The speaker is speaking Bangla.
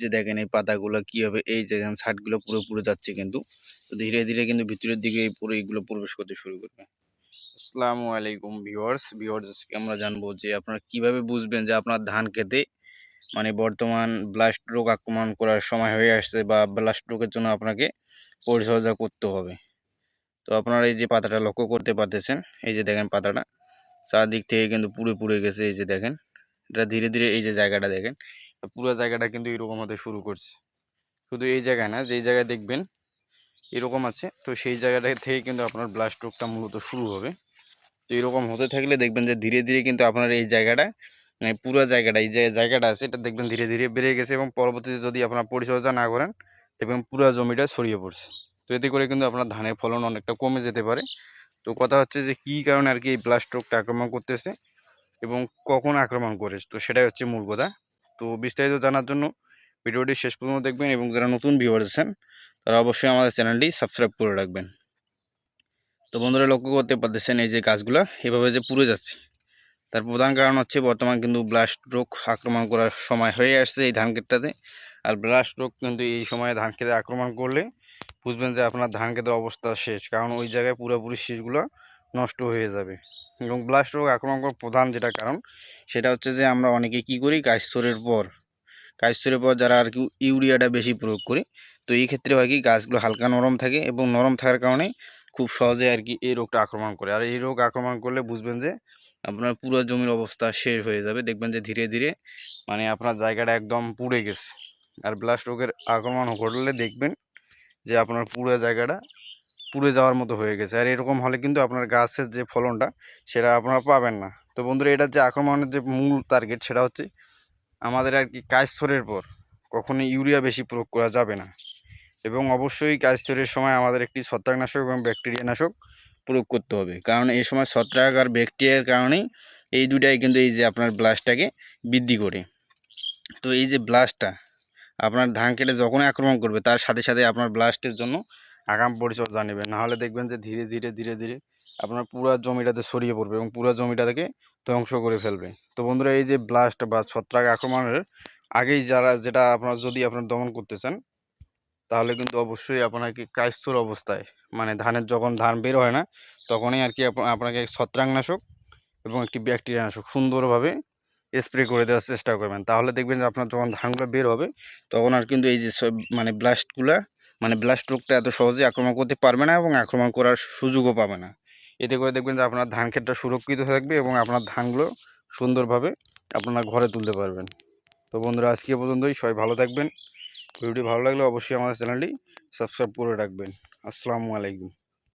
যে দেখেন এই পাতাগুলো কি হবে এই দেখেন ছাটগুলো পুরো পুরো যাচ্ছে কিন্তু। তো ধীরে ধীরে কিন্তু ভিতরের দিকে এই পুরো এইগুলো প্রবেশ করতে শুরু করবে। আসসালামু আলাইকুম ভিউয়ার্স। ভিউয়ার্স আমরা জানব যে আপনারা কীভাবে বুঝবেন যে আপনার ধান খেতে মানে বর্তমান ব্লাস্ট রোগ আক্রমণ করার সময় হয়ে আসছে বা ব্লাস্ট রোগের জন্য আপনাকে পরিচর্যা করতে হবে। তো আপনারা এই যে পাতাটা লক্ষ্য করতে পারতেছেন, এই যে দেখেন পাতাটা, চারদিক থেকে কিন্তু পুড়ে পুড়ে গেছে, এই যে দেখেন। এটা ধীরে ধীরে এই যে জায়গাটা দেখেন পুরো জায়গাটা কিন্তু এরকম হতে শুরু করছে। শুধু এই জায়গায় না, যেই জায়গায় দেখবেন এরকম আছে, তো সেই জায়গাটা থেকে কিন্তু আপনার ব্লাস্ট রোগটা মূলত শুরু হবে। তো এরকম হতে থাকলে দেখবেন যে ধীরে ধীরে কিন্তু আপনার এই জায়গাটা মানে পুরো জায়গাটা, এই যে জায়গাটা আছে, এটা দেখবেন ধীরে ধীরে বেড়ে গেছে এবং পরবর্তীতে যদি আপনার পরিচর্যা না করেন, দেখবেন পুরো জমিটা ছড়িয়ে পড়ছে। তো এতে করে কিন্তু আপনার ধানের ফলন অনেকটা কমে যেতে পারে। তো কথা হচ্ছে যে কী কারণে আর কি এই ব্লাস্ট রোগটা আক্রমণ করতেছে এবং কখন আক্রমণ করে তো সেটাই হচ্ছে মূল কথা। তো বিস্তারিত জানার জন্য ভিডিওটি শেষ পর্যন্ত দেখবেন এবং যারা নতুন ভিউয়ার আছেন, তারা অবশ্যই আমাদের চ্যানেলটি সাবস্ক্রাইব করে রাখবেন। তো বন্ধুরা, লক্ষ্য করতে পারতেছেন এই যে গাছগুলো, এভাবে যে পুড়ে যাচ্ছে। তার প্রধান কারণ হচ্ছে বর্তমান কিন্তু ব্লাস্ট রোগ আক্রমণ করার সময় হয়ে আসছে এই ধান ক্ষেতটাতে। আর ব্লাস্ট রোগ কিন্তু এই সময়ে ধান খেতে আক্রমণ করলে বুঝবেন যে আপনার ধান ক্ষেতের অবস্থা শেষ, কারণ ওই জায়গায় পুরোপুরি শীষগুলো নষ্ট হয়ে যাবে। এবং ব্লাস্ট রোগ আক্রমণ করার প্রধান যেটা কারণ, সেটা হচ্ছে যে আমরা অনেকে কি করি? কাইশ্বরের পর। কাইশ্বরের পর যারা আর কি ইউরিয়াটা বেশি প্রয়োগ করি, তো এই ক্ষেত্রে হয় কি গাছগুলো হালকা নরম থাকে এবং নরম থাকার কারণে খুব সহজে আর কি এই রোগটা আক্রমণ করে। আর এই রোগ আক্রমণ করলে বুঝবেন যে আপনার পুরো জমির অবস্থা শেষ হয়ে যাবে। দেখবেন যে ধীরে ধীরে মানে আপনার জায়গাটা একদম পুড়ে গেছে। আর ব্লাস্ট রোগের আক্রমণ ঘটলে দেখবেন যে আপনার পুরো জায়গাটা পুড়ে যাওয়ার মতো হয়ে গেছে। আর এরকম হলে কিন্তু আপনার গাছের যে ফলনটা, সেটা আপনারা পাবেন না। তো বন্ধুরা এটার যে আক্রমণের যে মূল টার্গেট সেটা হচ্ছে আমাদের আর কি কাজস্তরের পর। কখনোই ইউরিয়া বেশি প্রয়োগ করা যাবে না। এবং অবশ্যই কাজস্তরের সময় আমাদের একটি ছত্রাকনাশক এবং ব্যাকটেরিয়া নাশক প্রয়োগ করতে হবে। কারণ এই সময় ছত্রাক আর ব্যাকটেরিয়ার কারণেই এই দুটাই কিন্তু এই যে আপনার ব্লাস্টটাকে বৃদ্ধি করে। তো এই যে ব্লাস্টটা আপনার ধান কেটে যখনই আক্রমণ করবে, তার সাথে সাথে আপনার ব্লাস্টের জন্য আগাম পরিচর্যা নেবেন নাহলে দেখবেন যে ধীরে ধীরে ধীরে ধীরে আপনার পুরো জমিটাতে ছড়িয়ে পড়বে এবং পুরো জমিটা থেকে ধ্বংস করে ফেলবে। তো বন্ধুরা, এই যে ব্লাস্ট বা ছত্রাক আক্রমণের আগেই যারা যেটা আপনার যদি আপনার দমন করতে চান, তাহলে কিন্তু অবশ্যই আপনাকে কায়স্থর অবস্থায় মানে ধানের যখন ধান বের হয় না, তখনই আর কি আপনাকে ছত্রাকনাশক এবং একটি ব্যাকটেরিয়া নাশক সুন্দরভাবে স্প্রে করে দেওয়ার চেষ্টা করবেন। তাহলে দেখবেন যে আপনার যখন ধানগুলো বের হবে, তখন আর কিন্তু এই যে মানে ব্লাস্টগুলা মানে ব্লাস্ট রোগটা এত সহজে আক্রমণ করতে পারবে না এবং আক্রমণ করার সুযোগও পাবে না। এতে করে দেখবেন যে আপনার ধান ক্ষেতটা সুরক্ষিত থাকবে এবং আপনার ধানগুলো সুন্দরভাবে আপনারা ঘরে তুলতে পারবেন। তো বন্ধুরা, আজকে পর্যন্তই। সবাই ভালো থাকবেন। ভিডিওটি ভালো লাগলে অবশ্যই আমাদের চ্যানেলটি সাবস্ক্রাইব করে রাখবেন। আসসালামু আলাইকুম।